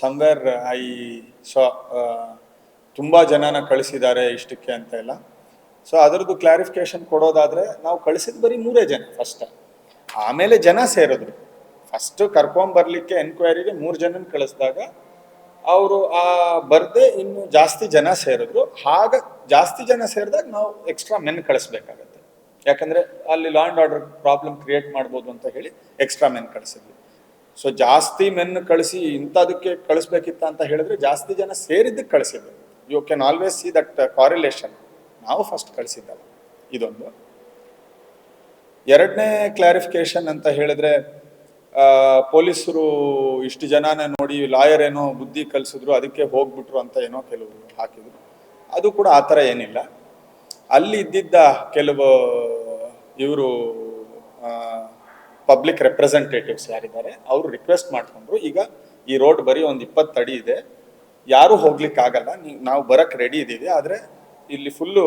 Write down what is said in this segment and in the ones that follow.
Somewhere I so ತುಂಬ ಜನನ ಕಳಿಸಿದ್ದಾರೆ ಇಷ್ಟಕ್ಕೆ ಅಂತ ಎಲ್ಲ ಸೊ ಅದರದ್ದು ಕ್ಲಾರಿಫಿಕೇಶನ್ ಕೊಡೋದಾದರೆ ನಾವು ಕಳಿಸಿದ ಬರೀ ಮೂರೇ ಜನ ಫಸ್ಟ್ ಆಮೇಲೆ ಜನ ಸೇರಿದ್ರು. ಫಸ್ಟ್ ಕರ್ಕೊಂಬರ್ಲಿಕ್ಕೆ ಎನ್ಕ್ವೈರಿಗೆ ಮೂರು ಜನನ ಕಳಿಸಿದಾಗ ಅವರು ಆ ಬರ್ದೆ ಇನ್ನು ಜಾಸ್ತಿ ಜನ ಸೇರಿದ್ರು. ಆಗ ಜಾಸ್ತಿ ಜನ ಸೇರಿದಾಗ ನಾವು ಎಕ್ಸ್ಟ್ರಾ ಮೆನ್ ಕಳಿಸ್ಬೇಕಾಗತ್ತೆ. ಯಾಕಂದ್ರೆ ಅಲ್ಲಿ ಲಾ ಆರ್ಡರ್ ಪ್ರಾಬ್ಲಮ್ ಕ್ರಿಯೇಟ್ ಮಾಡ್ಬೋದು ಅಂತ ಹೇಳಿ ಎಕ್ಸ್ಟ್ರಾ ಮೆನ್ ಕಳಿಸಿದ್ವಿ. ಸೊ ಜಾಸ್ತಿ ಮೆನ್ ಕಳಿಸಿ ಇಂಥದಕ್ಕೆ ಕಳಿಸ್ಬೇಕಿತ್ತ ಅಂತ ಹೇಳಿದ್ರೆ ಜಾಸ್ತಿ ಜನ ಸೇರಿದ್ದಕ್ಕೆ ಕಳಿಸಿದ್ರು. You can always see that correlation ನಾವು ಫಸ್ಟ್ ಕಳಿಸಿದ್ದಲ್ಲ. ಇದೊಂದು. ಎರಡನೇ ಕ್ಲಾರಿಫಿಕೇಶನ್ ಅಂತ ಹೇಳಿದ್ರೆ ಪೊಲೀಸರು ಇಷ್ಟು ಜನನ ನೋಡಿ ಲಾಯರ್ ಏನೋ ಬುದ್ಧಿ ಕಲಿಸಿದ್ರು, ಅದಕ್ಕೆ ಹೋಗ್ಬಿಟ್ರು ಅಂತ ಏನೋ ಕೆಲವರು ಹಾಕಿದ್ರು. ಅದು ಕೂಡ ಆ ಥರ ಏನಿಲ್ಲ. ಅಲ್ಲಿ ಇದ್ದಿದ್ದ ಕೆಲವು ಇವರು ಪಬ್ಲಿಕ್ ರೆಪ್ರೆಸೆಂಟೇಟಿವ್ಸ್ ಯಾರಿದ್ದಾರೆ, ಅವರು ರಿಕ್ವೆಸ್ಟ್ ಮಾಡ್ಕೊಂಡ್ರು, ಈಗ ಈ ರೋಡ್ ಬರೀ ಒಂದು ಇಪ್ಪತ್ತು ಅಡಿ ಇದೆ, ಯಾರು ಹೋಗ್ಲಿಕ್ಕೆ ಆಗಲ್ಲ ನೀವು ನಾವು ಬರಕ್ ರೆಡಿ ಇದ್ದೀವಿ ಆದ್ರೆ ಇಲ್ಲಿ ಫುಲ್ಲು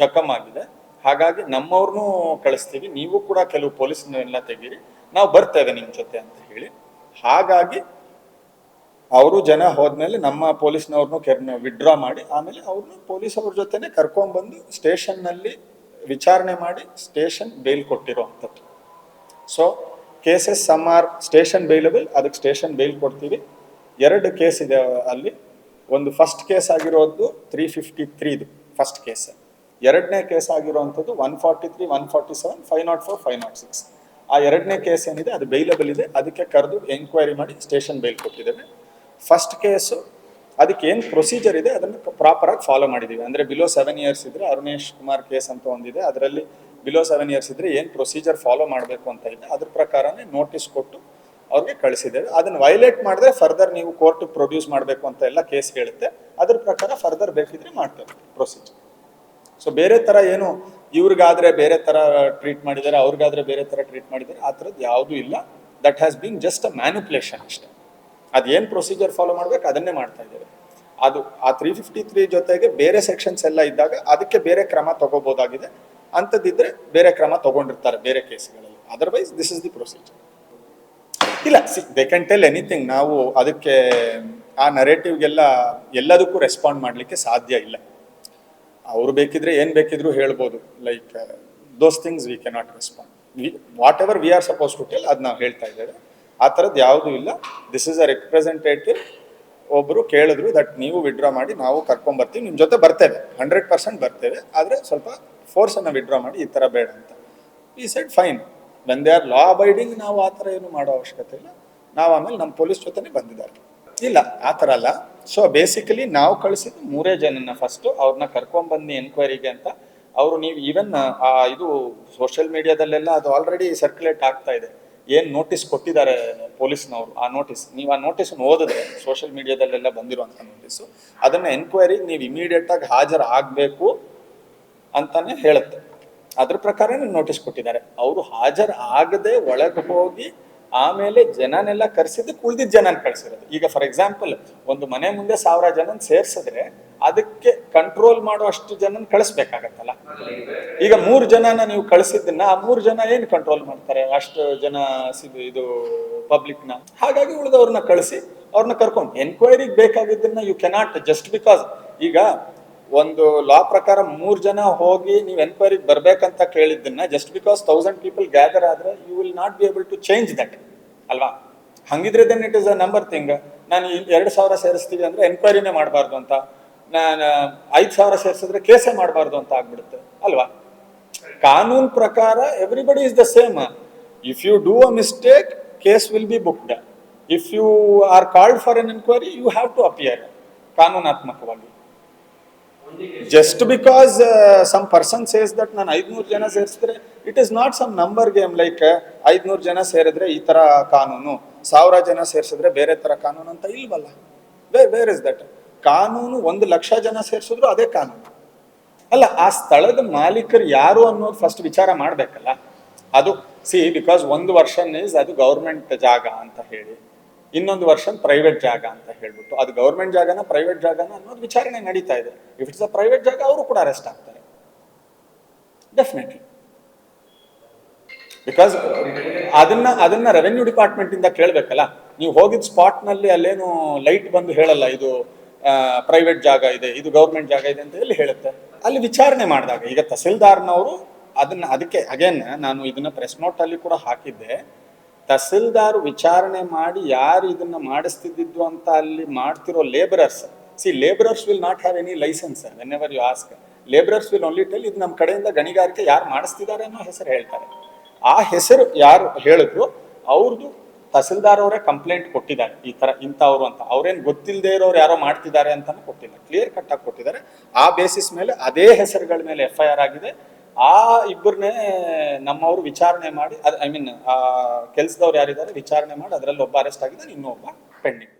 ಜಖಮ್ ಆಗಿದೆ. ಹಾಗಾಗಿ ನಮ್ಮವ್ರನ್ನೂ ಕಳಿಸ್ತೀವಿ, ನೀವು ಕೂಡ ಕೆಲವು ಪೊಲೀಸ್ನೆಲ್ಲ ತೆಗೀರಿ, ನಾವು ಬರ್ತೇವೆ ನಿಮ್ಮ ಜೊತೆ ಅಂತ ಹೇಳಿ. ಹಾಗಾಗಿ ಅವರು ಜನ ಹೋದ್ಮೇಲೆ ನಮ್ಮ ಪೊಲೀಸ್ನವ್ರನ್ನು ಕೆರ್ ವಿಡ್ರಾ ಮಾಡಿ, ಆಮೇಲೆ ಅವ್ರನ್ನ ಪೊಲೀಸ್ ಅವ್ರ ಜೊತೆನೆ ಕರ್ಕೊಂಡ್ಬಂದು ಸ್ಟೇಷನ್ನಲ್ಲಿ ವಿಚಾರಣೆ ಮಾಡಿ ಸ್ಟೇಷನ್ ಬೇಲ್ ಕೊಟ್ಟಿರೋ ಅಂಥದ್ದು. So cases some are station bailable ಅದಕ್ಕೆ ಸ್ಟೇಷನ್ ಬೇಲ್ ಕೊಡ್ತೀವಿ. ಎರಡು ಕೇಸ್ ಇದೆ ಅಲ್ಲಿ. ಒಂದು ಫಸ್ಟ್ ಕೇಸ್ ಆಗಿರೋದು ತ್ರೀ ಫಿಫ್ಟಿ ತ್ರೀದು ಫಸ್ಟ್ ಕೇಸ್ ಎರಡನೇ ಕೇಸ್ ಆಗಿರುವಂಥದ್ದು one forty three one forty seven five nought four five nought six ಆ ಎರಡನೇ ಕೇಸ್ ಏನಿದೆ, ಅದು ಬೈಲಬಲ್ ಇದೆ. ಅದಕ್ಕೆ ಕರೆದು ಎಂಕ್ವೈರಿ ಮಾಡಿ ಸ್ಟೇಷನ್ ಬೇಲ್ ಕೊಟ್ಟಿದ್ದೇವೆ. ಫಸ್ಟ್ ಕೇಸು ಅದಕ್ಕೆ ಏನು ಪ್ರೊಸೀಜರ್ ಇದೆ, ಅದನ್ನು ಪ್ರಾಪರಾಗಿ ಫಾಲೋ ಮಾಡಿದ್ದೀವಿ. ಅಂದರೆ ಬಿಲೋ ಸೆವೆನ್ ಇಯರ್ಸ್ ಇದ್ದರೆ ಅರುಣೇಶ್ ಕುಮಾರ್ ಕೇಸ್ ಅಂತ ಒಂದಿದೆ. ಅದರಲ್ಲಿ ಬಿಲೋ ಸೆವೆನ್ ಇಯರ್ಸ್ ಇದ್ರೆ ಏನು ಪ್ರೊಸೀಜರ್ ಫಾಲೋ ಮಾಡಬೇಕು ಅಂತ ಇದೆ, ಅದ್ರ ಪ್ರಕಾರನೇ ನೋಟಿಸ್ ಕೊಟ್ಟು ಅವ್ರಿಗೆ ಕಳಿಸಿದ್ದೇವೆ. ಅದನ್ನ ವೈಲೇಟ್ ಮಾಡಿದ್ರೆ ಫರ್ದರ್ ನೀವು ಕೋರ್ಟ್ ಪ್ರೊಡ್ಯೂಸ್ ಮಾಡಬೇಕು ಅಂತ ಎಲ್ಲ ಕೇಸ್ ಹೇಳುತ್ತೆ. ಅದ್ರ ಪ್ರಕಾರ ಫರ್ದರ್ ಬೇಕಿದ್ರೆ ಮಾಡ್ತೇವೆ ಪ್ರೊಸೀಜರ್ ಸೊ ಬೇರೆ ತರ ಏನು ಇವ್ರಿಗಾದ್ರೆ ಬೇರೆ ತರ ಟ್ರೀಟ್ ಮಾಡಿದ್ದಾರೆ, ಅವ್ರಿಗಾದ್ರೆ ಬೇರೆ ತರ ಟ್ರೀಟ್ ಮಾಡಿದ್ದಾರೆ, ಆ ಥರದ್ದು ಯಾವುದೂ ಇಲ್ಲ. That has been just a manipulation ಅಷ್ಟೇ. ಅದೇನು ಪ್ರೊಸೀಜರ್ ಫಾಲೋ ಮಾಡ್ಬೇಕು ಅದನ್ನೇ ಮಾಡ್ತಾ ಇದ್ದೇವೆ. ಅದು ಆ ತ್ರೀ ಫಿಫ್ಟಿ ತ್ರೀ ಜೊತೆಗೆ ಬೇರೆ ಸೆಕ್ಷನ್ಸ್ ಎಲ್ಲ ಇದ್ದಾಗ ಅದಕ್ಕೆ ಬೇರೆ ಕ್ರಮ ತಗೋಬಹುದಾಗಿದೆ ಅಂಥದ್ದಿದ್ರೆ ಬೇರೆ ಕ್ರಮ ತಗೊಂಡಿರ್ತಾರೆ ಬೇರೆ ಕೇಸ್ಗಳಲ್ಲಿ. Otherwise this is the procedure ಇಲ್ಲ see they can tell anything ನಾವು ಅದಕ್ಕೆ, ಆ ನರೇಟಿವ್ಗೆಲ್ಲ ಎಲ್ಲದಕ್ಕೂ ರೆಸ್ಪಾಂಡ್ ಮಾಡಲಿಕ್ಕೆ ಸಾಧ್ಯ ಇಲ್ಲ. ಅವರು ಬೇಕಿದ್ರೆ ಏನು ಬೇಕಿದ್ರೂ ಹೇಳ್ಬೋದು. Like those things we cannot respond we whatever we are suppose to tell ಅದು ನಾವು ಹೇಳ್ತಾ ಇದ್ದೇವೆ. ಆ ಥರದ್ದು ಯಾವುದೂ ಇಲ್ಲ. ದಿಸ್ ಇಸ್ ಅ ರೆಪ್ರೆಸೆಂಟೇಟಿವ್ ಒಬ್ಬರು ಕೇಳಿದ್ರು ದಟ್ ನೀವು ವಿಡ್ರಾ ಮಾಡಿ ನಾವು ಕರ್ಕೊಂಬರ್ತೀವಿ ನಿಮ್ಮ ಜೊತೆ ಬರ್ತೇವೆ. ಹಂಡ್ರೆಡ್ ಪರ್ಸೆಂಟ್ ಬರ್ತೇವೆ. ಆದರೆ ಸ್ವಲ್ಪ ಫೋರ್ಸನ್ನು ವಿಡ್ರಾ ಮಾಡಿ ಈ ಥರ ಬೇಡ ಅಂತ. ಈ side fine when they are law abiding ನಾವು ಆ ಥರ ಏನು ಮಾಡೋ ಅವಶ್ಯಕತೆ ಇಲ್ಲ. ನಾವು ಆಮೇಲೆ ನಮ್ಮ ಪೊಲೀಸ್ ಜೊತೆನೆ ಬಂದಿದ್ದಾರೆ. ಇಲ್ಲ, ಆ ಥರ ಅಲ್ಲ. ಸೊ ಬೇಸಿಕಲಿ ನಾವು ಕಳಿಸಿದ್ದು ಮೂರೇ ಜನನ ಫಸ್ಟು ಅವ್ರನ್ನ ಬನ್ನಿ ಎನ್ಕ್ವೈರಿಗೆ ಅಂತ. ಅವರು ನೀವು ಈವನ್ ಆ ಇದು ಸೋಷಿಯಲ್ ಮೀಡಿಯಾದಲ್ಲೆಲ್ಲ ಅದು ಆಲ್ರೆಡಿ ಸರ್ಕ್ಯುಲೇಟ್ ಆಗ್ತಾ ಇದೆ. ಏನು ನೋಟಿಸ್ ಕೊಟ್ಟಿದ್ದಾರೆ ಪೊಲೀಸ್ನವರು ಆ ನೋಟಿಸ್ ನೀವು ಆ ನೋಟಿಸ್ ಓದಿದ್ರೆ ಸೋಷಿಯಲ್ ಮೀಡಿಯಾದಲ್ಲೆಲ್ಲ ಬಂದಿರುವಂಥ ನೋಟಿಸು ಅದನ್ನ ಎನ್ಕ್ವೈರಿ ನೀವು ಇಮಿಡಿಯೇಟ್ ಆಗಿ ಹಾಜರು ಆಗಬೇಕು ಅಂತಾನೆ ಹೇಳುತ್ತೆ. ಅದ್ರ ಪ್ರಕಾರನೇ ನೋಟಿಸ್ ಕೊಟ್ಟಿದ್ದಾರೆ. ಅವರು ಹಾಜರ್ ಆಗದೆ ಒಳಗೆ ಹೋಗಿ ಆಮೇಲೆ ಜನನೆಲ್ಲ ಕರೆಸಿದ್ದು ಉಳಿದಿದ್ದ ಜನನ ಕಳ್ಸಿರೋದು ಈಗ ಫಾರ್ ಎಕ್ಸಾಂಪಲ್ ಒಂದು ಮನೆ ಮುಂದೆ ಸಾವಿರ ಜನನ ಸೇರ್ಸಿದ್ರೆ ಅದಕ್ಕೆ ಕಂಟ್ರೋಲ್ ಮಾಡುವಷ್ಟು ಜನನ್ ಕಳಿಸ್ಬೇಕಾಗತ್ತಲ್ಲ. ಈಗ ಮೂರು ಜನನ ನೀವು ಕಳಿಸಿದ್ದನ್ನ ಆ ಮೂರು ಜನ ಏನು ಕಂಟ್ರೋಲ್ ಮಾಡ್ತಾರೆ? ಅಷ್ಟು ಜನ ಇದು ಪಬ್ಲಿಕ್ನ ಹಾಗಾಗಿ ಉಳಿದವ್ರನ್ನ ಕಳಿಸಿ ಅವ್ರನ್ನ ಕರ್ಕೊಂಡು. ಎನ್ಕ್ವೈರಿಗೆ ಬೇಕಾಗಿದ್ದನ್ನ ಯು ಕೆನಾಟ್ ಜಸ್ಟ್ ಬಿಕಾಸ್ ಈಗ ಒಂದು ಲಾ ಪ್ರಕಾರ ಮೂರ್ ಜನ ಹೋಗಿ ನೀವು ಎನ್ಕ್ವೈರಿಗೆ ಬರ್ಬೇಕಂತ ಕೇಳಿದ್ದನ್ನ just because thousand people gather ಆದ್ರೆ you will not be able to change that ಅಲ್ವಾ? ಹಂಗಿದ್ರೆ then it is a number thing ನಾನು ಎರಡು ಸಾವಿರ ಸೇರಿಸ್ತೀವಿ ಅಂದ್ರೆ ಎನ್ಕ್ವೈರಿನೇ ಮಾಡಬಾರ್ದು ಅಂತ. ನಾನು ಐದು ಸಾವಿರ ಸೇರಿಸಿದ್ರೆ ಕೇಸೇ ಮಾಡಬಾರ್ದು ಅಂತ ಆಗ್ಬಿಡುತ್ತೆ. ಅಲ್ವಾ? ಕಾನೂನ್ ಪ್ರಕಾರ everybody is the same if you do a mistake case will be booked if you are called for an enquiry you have to appear ಕಾನೂನಾತ್ಮಕವಾಗಿ. Just because some person says that ನಾನು ಐದ್ನೂರು ಜನ ಸೇರಿಸಿದ್ರೆ it is not some number game like ಐದ್ನೂರು ಜನ ಸೇರಿದ್ರೆ ಈ ತರ ಕಾನೂನು, ಸಾವಿರ ಜನ ಸೇರಿಸಿದ್ರೆ ಬೇರೆ ತರ ಕಾನೂನು ಅಂತ ಇಲ್ವಲ್ಲ? ವೇರ್ ವೇರ್ ಇಸ್ ದಟ್ ಕಾನೂನು ಒಂದು ಲಕ್ಷ ಜನ ಸೇರಿಸಿದ್ರು ಅದೇ ಕಾನೂನು. ಅಲ್ಲ, ಆ ಸ್ಥಳದ ಮಾಲೀಕರು ಯಾರು ಅನ್ನೋದು ಫಸ್ಟ್ ವಿಚಾರ ಮಾಡ್ಬೇಕಲ್ಲ? ಅದು ಸಿ ಬಿಕಾಸ್ ಒಂದು ವರ್ಷನ್ ಇಸ್ ಅದು ಗೌರ್ಮೆಂಟ್ ಜಾಗ ಅಂತ ಹೇಳಿ. ಇನ್ನೊಂದು ವರ್ಷ ಪ್ರೈವೇಟ್ ಜಾಗ ಅಂತ ಹೇಳ್ಬಿಟ್ಟು, ಅದು ಗೌರ್ಮೆಂಟ್ ಜಾಗನ ಪ್ರೈವೇಟ್ ಜಾಗನ ಅನ್ನೋದು ವಿಚಾರಣೆ ನಡೀತಾ ಇದೆ. ಇಫ್ ಇಟ್ಸ್ ಅ ಪ್ರೈವೇಟ್ ಜಾಗ, ಅವರು ಕೂಡ ಅರೆಸ್ಟ್ ಆಗ್ತಾರೆ. ಡೆಫಿನೆಟ್ಲಿ ಬಿಕಾಸ್ ಅದನ್ನ ಅದನ್ನ ರೆವೆನ್ಯೂ ಡಿಪಾರ್ಟ್ಮೆಂಟ್ ಇಂದ ಕೇಳಬೇಕಲ್ಲ? ನೀವು ಹೋಗಿದ್ ಸ್ಪಾಟ್ನಲ್ಲಿ ಅಲ್ಲೇನು ಲೈಟ್ ಬಂದು ಹೇಳಲ್ಲ, ಇದು ಪ್ರೈವೇಟ್ ಜಾಗ ಇದೆ, ಇದು ಗೌರ್ಮೆಂಟ್ ಜಾಗ ಇದೆ ಅಂತ ಎಲ್ಲಿ ಹೇಳುತ್ತೆ? ಅಲ್ಲಿ ವಿಚಾರಣೆ ಮಾಡಿದಾಗ, ಈಗ ತಹಸೀಲ್ದಾರ್ನವರು ಅದನ್ನ, ಅದಕ್ಕೆ ಅಗೇನ್ ನಾನು ಇದನ್ನ ಪ್ರೆಸ್ ನೋಟ್ ಅಲ್ಲಿ ಕೂಡ ಹಾಕಿದ್ದೆ. ತಹಸೀಲ್ದಾರ್ ವಿಚಾರಣೆ ಮಾಡಿ ಯಾರು ಇದನ್ನ ಮಾಡಿಸ್ತಿದ್ದು ಅಂತ ಅಲ್ಲಿ ಮಾಡ್ತಿರೋ labourers see labourers will not have any licence whenever you ask labourers will only tell ಇದು ನಮ್ಮ ಕಡೆಯಿಂದ ಗಣಿಗಾರಿಕೆ ಯಾರು ಮಾಡಿಸ್ತಿದ್ದಾರೆ ಅನ್ನೋ ಹೆಸರು ಹೇಳ್ತಾರೆ. ಆ ಹೆಸರು ಯಾರು ಹೇಳಿದ್ರು ಅವ್ರದ್ದು ತಹಸೀಲ್ದಾರ್ ಅವರೇ ಕಂಪ್ಲೇಂಟ್ ಕೊಟ್ಟಿದ್ದಾರೆ, ಈ ತರ ಇಂಥವ್ರು ಅಂತ. ಅವ್ರೇನ್ ಗೊತ್ತಿಲ್ಲದೆ ಇರೋರು ಯಾರೋ ಮಾಡ್ತಿದ್ದಾರೆ ಅಂತಾನು ಕೊಟ್ಟಿಲ್ಲ. ಕ್ಲಿಯರ್ ಕಟ್ ಆಗಿ ಕೊಟ್ಟಿದ್ದಾರೆ. ಆ ಬೇಸಿಸ್ ಮೇಲೆ ಅದೇ ಹೆಸರುಗಳ ಮೇಲೆ ಎಫ್ ಐ ಆರ್ ಆಗಿದೆ. ಆ ಇಬ್ಬರನ್ನೇ ನಮ್ಮವರು ವಿಚಾರಣೆ ಮಾಡಿ ಐ ಮೀನ್ ಆ ಕೆಲ್ಸದವ್ರು ಯಾರಿದ್ದಾರೆ ವಿಚಾರಣೆ ಮಾಡಿ ಅದರಲ್ಲಿ ಒಬ್ಬ ಅರೆಸ್ಟ್ ಆಗಿದ್ದಾರೆ ಇನ್ನೊಬ್ಬ ಪೆಂಡಿಂಗ್